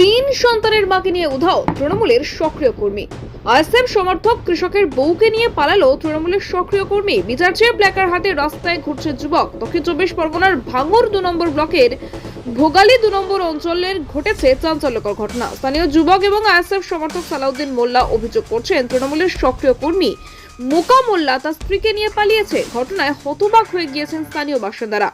তিন সন্তানের মাকে নিয়ে উধাও তৃণমূলের সক্রিয় কর্মী। আইএসএফ সমর্থক কৃষকের বউকে নিয়ে পালালো তৃণমূলের সক্রিয় কর্মী। বিচার চেয়ে প্ল্যাকার হাতে রাস্তায় ঘুরছে যুবক। দক্ষিণ চব্বিশ পরগনার ভাঙর দু নম্বর ব্লকের ভোগালী দু নম্বর অঞ্চলের ঘটেছে চাঞ্চল্যকর ঘটনা। স্থানীয় যুবক এবং আইএসএফ সমর্থক সালাউদ্দিন মোল্লা অভিযোগ করছেন, তৃণমূলের সক্রিয় কর্মী মোকা মোল্লা তার স্ত্রীকে নিয়ে পালিয়েছে। ঘটনায় হতবাক হয়ে গিয়েছেন স্থানীয় বাসিন্দারা।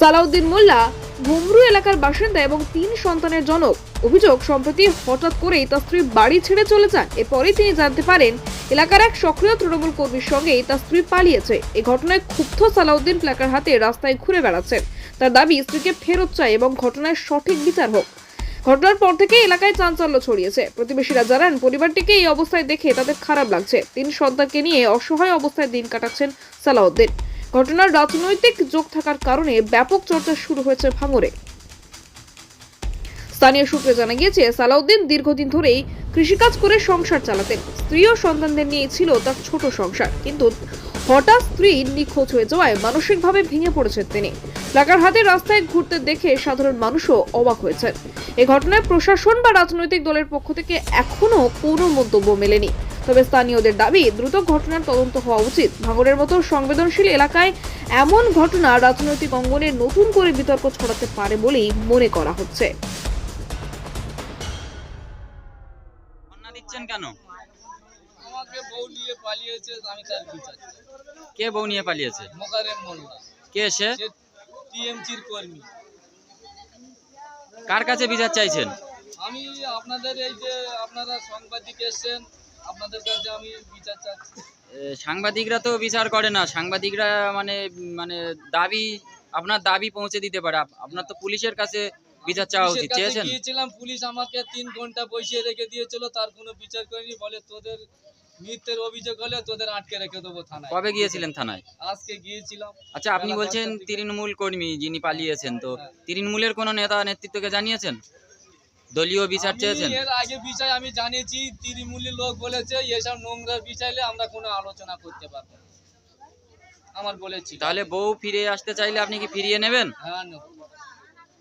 সালাউদ্দিন মোল্লা ঘুমরু এলাকার বাসিন্দা এবং তিন সন্তানের জনক। অভিযোগ, সম্প্রতি হঠাৎ করেই তার স্ত্রী বাড়ি ছেড়ে চলে যান। এরপরেই তিনি জানতে পারেন, এলাকার এক সক্রিয় তৃণমূল কর্মীর সঙ্গেই তার স্ত্রী পালিয়েছে। এ ঘটনায় ক্ষুব্ধ সালাউদ্দিন প্ল্যাকার হাতে রাস্তায় ঘুরে বেড়াচ্ছেন তার দাবি, স্ত্রীকে ফেরত চায় এবং ঘটনায় সঠিক বিচার হোক। ঘটনার পর থেকে এলাকায় চাঞ্চল্য ছড়িয়েছে। প্রতিবেশীরা জানান, পরিবারটিকে এই অবস্থায় দেখে তাদের খারাপ লাগছে। তিন সন্তানকে নিয়ে অসহায় অবস্থায় দিন কাটাচ্ছেন সালাউদ্দিন। ঘটনার রাজনৈতিক যোগ থাকার কারণে ব্যাপক চর্চা শুরু হয়েছে ভাঙরে। স্থানীয় সূত্রে জানা গিয়েছে, সালাউদ্দিন দীর্ঘদিন ধরেই কৃষিকাজ করে সংসার চালাতেন। স্ত্রী ও সন্তানদের নিয়ে ছিল তার ছোট সংসার। কিন্তু হঠাৎ স্ত্রী নিখোঁজ হয়ে যাওয়ায় মানসিকভাবে ভেঙে পড়েছেন তিনি। লাগার হাতে রাস্তায় ঘুরতে দেখে সাধারণ মানুষও অবাক হয়েছেন। এই ঘটনায় প্রশাসন বা রাজনৈতিক দলের পক্ষ থেকে এখনও কোনো মন্তব্য মেলেনি। তবে স্থানীয়দের দাবি দ্রুত ঘটনার তদন্ত হওয়া উচিত। ভাঙড়ের মতো সংবেদনশীল এলাকায় এমন ঘটনা রাজনৈতিক অঙ্গনে নতুন করে বিতর্ক ছড়াতে পারে বলেই মনে করা হচ্ছে। দিচ্ছেন কেন? আমাকে বউ নিয়ে পালিয়েছে আমি তার বিচার কে বউ নিয়ে পালিয়েছে? মোকারেম মোল্লা কে সে? সে টিএমসির কর্মী। কার কাছে বিচার চাইছেন? আমি আপনাদের এই যে আপনারা সাংবাদিক এসছেন আপনাদের কাছে আমি বিচার চাচ্ছি। সাংবাদিকরা তো বিচার করে না। সাংবাদিকরা মানে মানে দাবি আপনার দাবি পৌঁছে দিতে পারে। আপনার তো পুলিশের কাছে বিচার চাওয়া উচিত। চেয়েছেন? গিয়েছিলাম পুলিশ আমাকে তিন ঘণ্টা বসিয়ে রেখে দিয়েছিল তার কোনো বিচার করেনি বলে তোদের মিথ্যের অভিযোগ হলে তোদের আটকে রেখে দেবো থানায়। কবে গিয়েছিলেন থানায়? আজকে গিয়েছিলাম। আচ্ছা আপনি বলছেন তৃণমূল কর্মী যিনি পালিয়েছেন তো হ্যাঁ। তৃণমূলের কোনো নেতা নেতৃত্বকে জানিয়েছেন? দলীয় বিচার চেয়েছেন? এর আগে বিষয় আমি জানিয়েছি তৃণমূলের লোক বলেছে এসব নোংরার বিষয়ে আমরা কোনো আলোচনা করতে পারব না। আমার বলেছি। তাহলে বউ ফিরে আসতে চাইলে আপনি কি ফিরিয়ে নেবেন? হ্যাঁ নেব।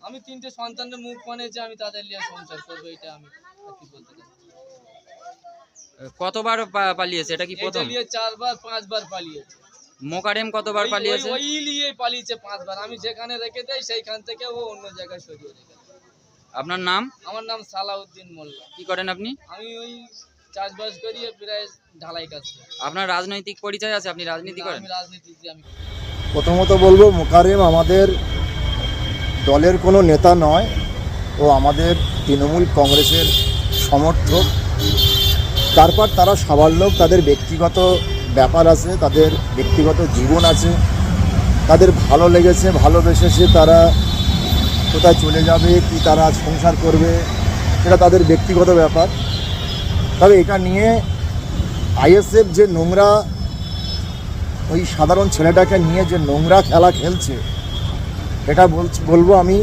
আমি তিনটে সন্তানের মুখ বানিয়েছি আমি তাদের নিয়ে সংসার করব এটা আমি কি বলতে চাই কতবার পালিয়েছে? এটা কি প্রথম? চারবার পাঁচবার পালিয়েছে। মোকারেম কতবার পালিয়েছে? ওই- নিয়ে পালিয়েছে পাঁচবার। আমি যেখানে রেখে দেই সেইখান থেকে ও অন্য জায়গায় সরিয়ে রেখে। আপনার নাম? আমার নাম সালাউদ্দিন মোল্লা। কি করেন আপনি? আমি ওই চাষবাস করি প্রায় ঢালাই কাজ আপনার রাজনৈতিক পরিচয় আছে আপনি রাজনীতি করেন? আমি রাজনীতিতে আমি প্রথমত বলব মোকারেম আমাদের দলের কোনো নেতা নয়। ও আমাদের তৃণমূল কংগ্রেসের সমর্থক। তারপর তারা সবার লোক তাদের ব্যক্তিগত ব্যাপার আছে তাদের ব্যক্তিগত জীবন আছে। তাদের ভালো লেগেছে ভালোবেসেছে তারা কোথায় চলে যাবে, কি তারা সংসার করবে, সেটা তাদের ব্যক্তিগত ব্যাপার। তবে এটা নিয়ে আইএসএফ যে নোংরা ওই সাধারণ ছেলেটাকে নিয়ে যে নোংরা খেলা খেলছে, এটা বলব আমি,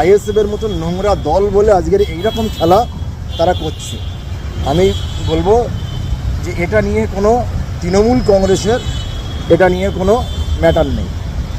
আইএসএফের মতো নোংরা দল বলে আজকের এইরকম খেলা তারা করছে। আমি বলব যে এটা নিয়ে কোনো তৃণমূল কংগ্রেসের, এটা নিয়ে কোনো ম্যাটার নেই।